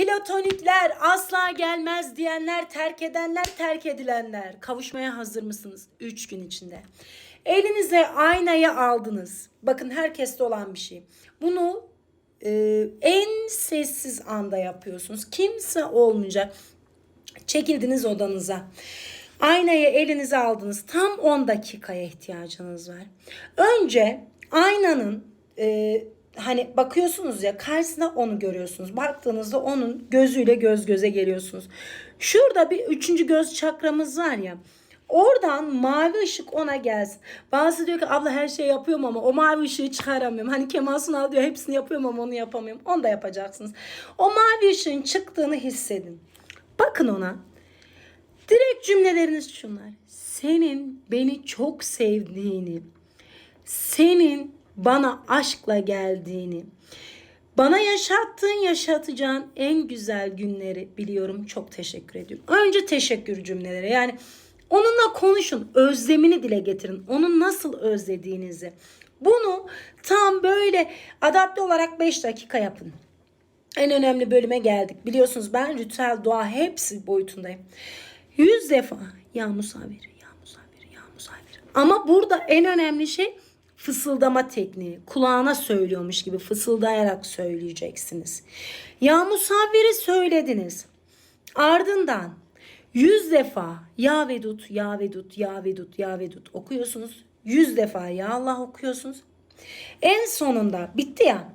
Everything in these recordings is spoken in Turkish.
Platonikler, asla gelmez diyenler, terk edenler, terk edilenler. Kavuşmaya hazır mısınız? Üç gün içinde. Elinize aynayı aldınız. Bakın herkeste olan bir şey. Bunu e, en sessiz anda yapıyorsunuz. Kimse olmayacak. Çekildiniz odanıza. Aynayı elinize aldınız. Tam 10 dakikaya ihtiyacınız var. Önce aynanın e, hani bakıyorsunuz ya karşısına onu görüyorsunuz. Baktığınızda onun gözüyle göz göze geliyorsunuz. Şurada bir üçüncü göz çakramız var ya. Oradan mavi ışık ona gelsin. Bazısı diyor ki abla her şey yapıyorum ama o mavi ışığı çıkaramıyorum. Hani Kemal Sunal diyor hepsini yapıyorum ama onu yapamıyorum. Onu da yapacaksınız. O mavi ışığın çıktığını hissedin. Bakın ona. Direkt cümleleriniz şunlar. Senin beni çok sevdiğini, senin bana aşkla geldiğini, bana yaşattığın yaşatacağın en güzel günleri biliyorum. Çok teşekkür ediyorum. Önce teşekkür cümleleri. Yani onunla konuşun. Özlemini dile getirin. Onu nasıl özlediğinizi. Bunu tam böyle adapte olarak 5 dakika yapın. En önemli bölüme geldik. Biliyorsunuz ben ritüel dua hepsi boyutundayım. Yüz defa ya musavir, ya musavir, ya musavir. Ama burada en önemli şey fısıldama tekniği. Kulağına söylüyormuş gibi fısıldayarak söyleyeceksiniz. Ya musaviri söylediniz. Ardından yüz defa ya vedut, ya vedut, ya vedut, ya vedut okuyorsunuz. Yüz defa ya Allah okuyorsunuz. En sonunda bitti ya.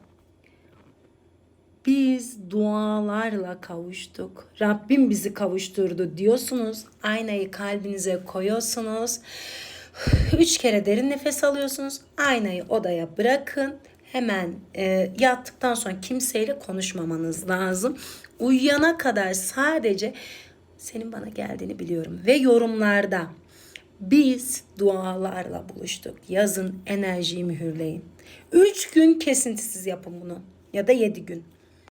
Biz dualarla kavuştuk. Rabbim bizi kavuşturdu diyorsunuz. Aynayı kalbinize koyuyorsunuz. Üç kere derin nefes alıyorsunuz. Aynayı odaya bırakın. Hemen e, yattıktan sonra kimseyle konuşmamanız lazım. Uyuyana kadar sadece senin bana geldiğini biliyorum. Ve yorumlarda biz dualarla buluştuk. Yazın enerjiyi mühürleyin. Üç gün kesintisiz yapın bunu. Ya da yedi gün.